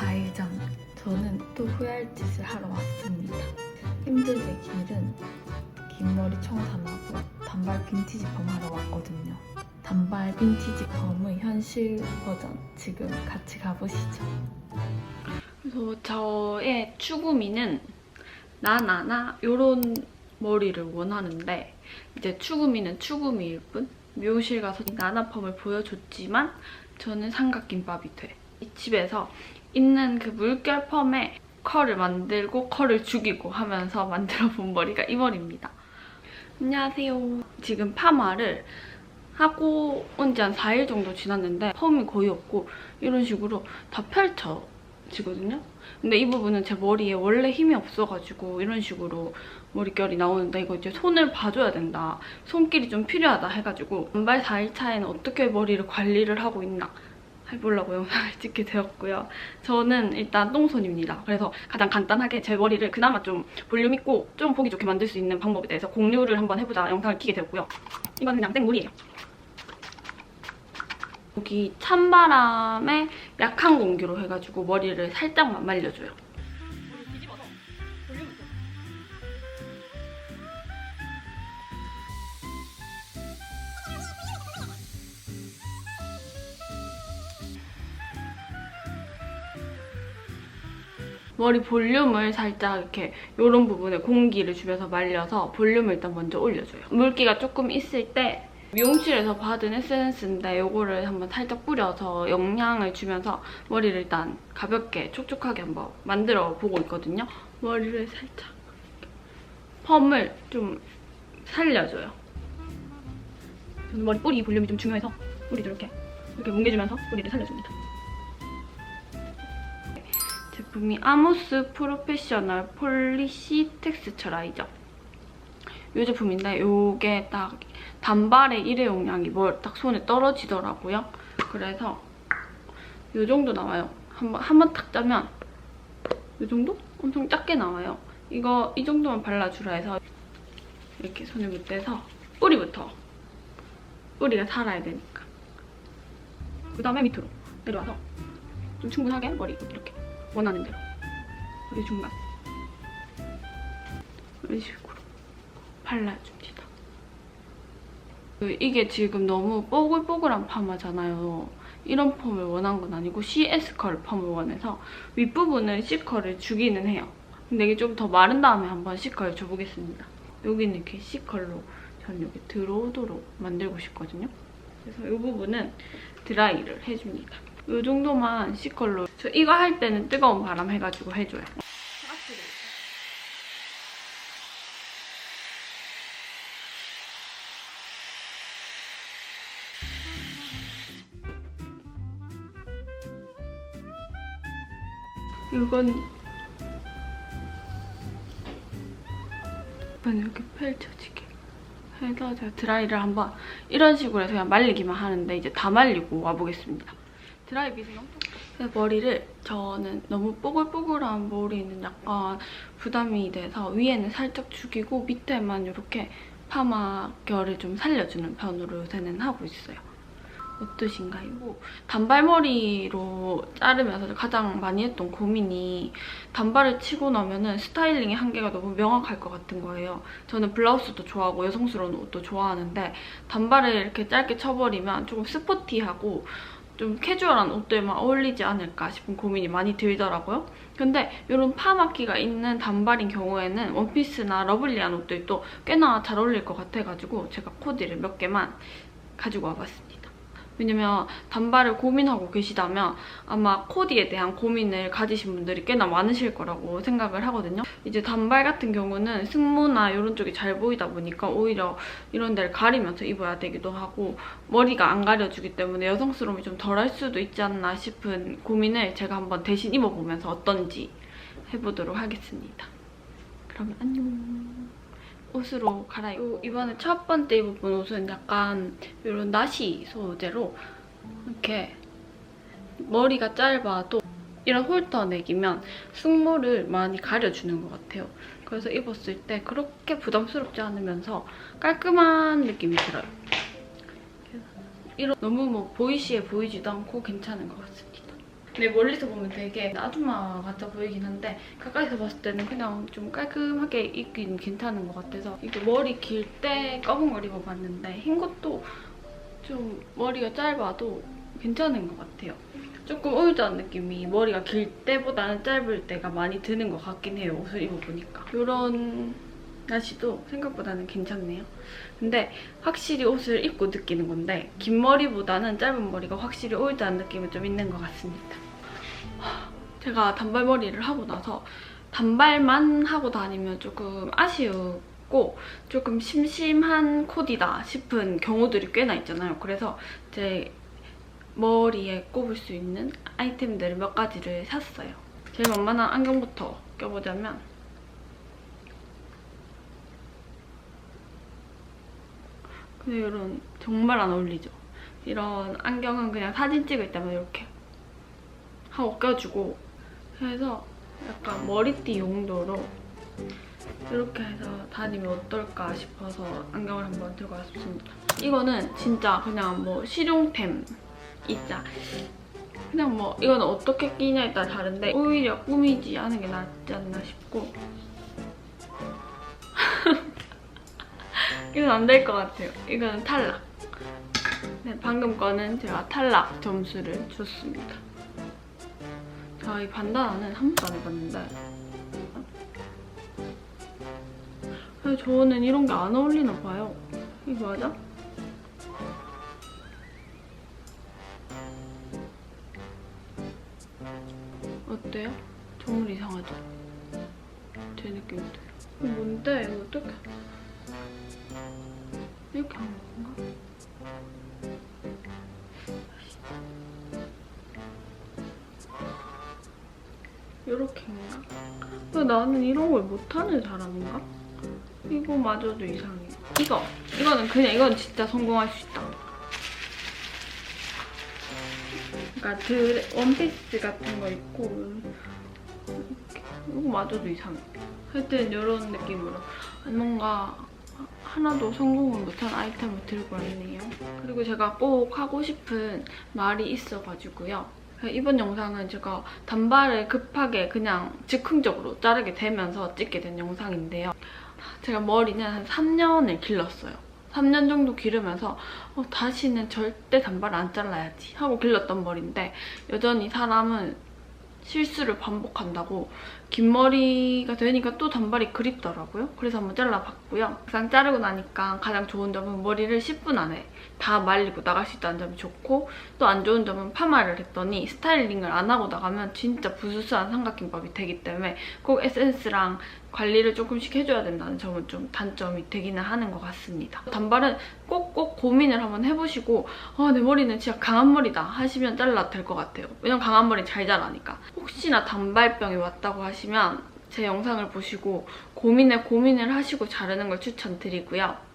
4일 전 저는 또 후회할 짓을 하러 왔습니다. 힘들게 기른 긴 머리 청산하고 단발 빈티지 펌 하러 왔거든요. 단발 빈티지 펌의 현실 버전 지금 같이 가보시죠. 그래서 저의 추구미는 나나나 요런 머리를 원하는데 이제 추구미는 추구미일 뿐 미용실 가서 나나펌을 보여줬지만 저는 삼각김밥이 돼. 이 집에서 있는 그 물결 펌에 컬을 만들고 컬을 죽이고 하면서 만들어 본 머리가 이 머리입니다. 안녕하세요. 지금 파마를 하고 온 지 한 4일 정도 지났는데 펌이 거의 없고 이런 식으로 다 펼쳐지거든요. 근데 이 부분은 제 머리에 원래 힘이 없어가지고 이런 식으로 머릿결이 나오는데 이거 이제 손을 봐줘야 된다. 손길이 좀 필요하다 해가지고 단발 4일 차에는 어떻게 머리를 관리를 하고 있나 해보려고 영상을 찍게 되었고요. 저는 일단 똥손입니다. 그래서 가장 간단하게 제 머리를 그나마 좀 볼륨 있고 좀 보기 좋게 만들 수 있는 방법에 대해서 공유를 한번 해보자 영상을 키게 되었고요. 이건 그냥 생물이에요. 여기 찬바람에 약한 공기로 해가지고 머리를 살짝만 말려줘요. 머리 볼륨을 살짝 이렇게 이런 부분에 공기를 주면서 말려서 볼륨을 일단 먼저 올려줘요. 물기가 조금 있을 때 미용실에서 받은 에센스인데 이거를 한번 살짝 뿌려서 영양을 주면서 머리를 일단 가볍게 촉촉하게 한번 만들어 보고 있거든요. 머리를 살짝 펌을 좀 살려줘요. 저는 머리 뿌리 볼륨이 좀 중요해서 뿌리도 이렇게 이렇게 뭉개주면서 뿌리를 살려줍니다. 제품이 아모스 프로페셔널 폴리시 텍스처라이저 이 제품인데 이게 딱 단발의 일회용량이 뭘 딱 손에 떨어지더라고요. 그래서 이 정도 나와요. 한번 한번 탁 짜면 이 정도? 엄청 작게 나와요. 이거 이 정도만 발라주라 해서 이렇게 손에 묻대서 뿌리부터 뿌리가 살아야 되니까 그 다음에 밑으로 내려와서 좀 충분하게 머리 이렇게 원하는 대로 머리 중간 이런 식으로 발라줍니다. 그 이게 지금 너무 뽀글뽀글한 파마잖아요. 이런 펌을 원한 건 아니고 CS 컬 펌을 원해서 윗부분은 C 컬을 주기는 해요. 근데 이게 좀 더 마른 다음에 한번 C 컬 줘보겠습니다. 여기는 이렇게 C 컬로 전 여기 들어오도록 만들고 싶거든요. 그래서 이 부분은 드라이를 해줍니다. 이 정도만 C 컬로 저 이거 할 때는 뜨거운 바람 해가지고 해줘요. 이건 이건 이렇게 펼쳐지게 해서 제가 드라이를 한번 이런 식으로 해서 그냥 말리기만 하는데 이제 다 말리고 와보겠습니다. 드라이 빗은 엄청 머리를 저는 너무 뽀글뽀글한 머리는 약간 부담이 돼서 위에는 살짝 죽이고 밑에만 이렇게 파마 결을 좀 살려주는 편으로 요새는 하고 있어요. 어떠신가요? 뭐 단발머리로 자르면서 가장 많이 했던 고민이 단발을 치고 나면은 스타일링의 한계가 너무 명확할 것 같은 거예요. 저는 블라우스도 좋아하고 여성스러운 옷도 좋아하는데 단발을 이렇게 짧게 쳐버리면 조금 스포티하고 좀 캐주얼한 옷들만 어울리지 않을까 싶은 고민이 많이 들더라고요. 근데 이런 파마기가 있는 단발인 경우에는 원피스나 러블리한 옷들도 꽤나 잘 어울릴 것 같아가지고 제가 코디를 몇 개만 가지고 와봤습니다. 왜냐면 단발을 고민하고 계시다면 아마 코디에 대한 고민을 가지신 분들이 꽤나 많으실 거라고 생각을 하거든요. 이제 단발 같은 경우는 승모나 이런 쪽이 잘 보이다 보니까 오히려 이런 데를 가리면서 입어야 되기도 하고 머리가 안 가려주기 때문에 여성스러움이 좀 덜할 수도 있지 않나 싶은 고민을 제가 한번 대신 입어보면서 어떤지 해보도록 하겠습니다. 그러면 안녕. 옷으로 갈아입고 이번에 첫 번째 입어본 옷은 약간 이런 나시 소재로 이렇게 머리가 짧아도 이런 홀터 넥이면 승모를 많이 가려주는 것 같아요. 그래서 입었을 때 그렇게 부담스럽지 않으면서 깔끔한 느낌이 들어요. 이런 너무 뭐 보이시해 보이지도 않고 괜찮은 것 같습니다. 근데 멀리서 보면 되게 아줌마 같아 보이긴 한데 가까이서 봤을 때는 그냥 좀 깔끔하게 입긴 괜찮은 것 같아서 이게 머리 길 때 검은 걸 입어봤는데 흰 것도 좀 머리가 짧아도 괜찮은 것 같아요. 조금 올드한 느낌이 머리가 길 때보다는 짧을 때가 많이 드는 것 같긴 해요. 옷을 입어보니까. 이런 날씨도 생각보다는 괜찮네요. 근데 확실히 옷을 입고 느끼는 건데 긴 머리보다는 짧은 머리가 확실히 올드한 느낌이 좀 있는 것 같습니다. 하, 제가 단발머리를 하고 나서 단발만 하고 다니면 조금 아쉬웠고 조금 심심한 코디다 싶은 경우들이 꽤나 있잖아요. 그래서 제 머리에 꼽을 수 있는 아이템들을 몇 가지를 샀어요. 제일 만만한 안경부터 껴보자면 근데 이런 정말 안 어울리죠? 이런 안경은 그냥 사진 찍을 때만 이렇게 하고 껴주고 해서 약간 머리띠 용도로 이렇게 해서 다니면 어떨까 싶어서 안경을 한번 들고 왔습니다. 이거는 진짜 그냥 뭐 실용템 있자. 그냥 뭐 이건 어떻게 끼냐에 따라 다른데 오히려 꾸미지 않은 게 낫지 않나 싶고 이건 안 될 것 같아요. 이거는 탈락. 네, 방금 거는 제가 탈락 점수를 줬습니다. 자, 이 반다나는 한 번도 안 해봤는데 근데 저는 이런 게 안 어울리나 봐요. 이거 맞아? 어때요? 정말 이상하죠? 제 느낌도. 뭔데? 이거 어떻게? 이렇게 하는 건가? 이렇게인가? 왜 나는 이런 걸 못하는 사람인가? 이거마저도 이상해. 이거! 이거는 그냥 이건 진짜 성공할 수 있다. 그러니까 드레, 원피스 같은 거 입고 이렇게. 이거마저도 이상해. 하여튼 이런 느낌으로 뭔가 하나도 성공을 못한 아이템을 들고 왔네요. 그리고 제가 꼭 하고 싶은 말이 있어가지고요. 이번 영상은 제가 단발을 급하게 그냥 즉흥적으로 자르게 되면서 찍게 된 영상인데요. 제가 머리는 한 3년을 길렀어요. 3년 정도 기르면서 어, 다시는 절대 단발 안 잘라야지 하고 길렀던 머리인데 여전히 사람은 실수를 반복한다고 긴 머리가 되니까 또 단발이 그립더라고요. 그래서 한번 잘라봤고요. 막상 자르고 나니까 가장 좋은 점은 머리를 10분 안에 다 말리고 나갈 수 있다는 점이 좋고 또 안 좋은 점은 파마를 했더니 스타일링을 안 하고 나가면 진짜 부스스한 삼각김밥이 되기 때문에 꼭 에센스랑 관리를 조금씩 해줘야 된다는 점은 좀 단점이 되기는 하는 것 같습니다. 단발은 꼭꼭 고민을 한번 해보시고 아, 내 머리는 진짜 강한 머리다 하시면 잘라도 될 것 같아요. 왜냐면 강한 머리 잘 자라니까. 혹시나 단발병이 왔다고 하시면 제 영상을 보시고 고민에 고민을 하시고 자르는 걸 추천드리고요.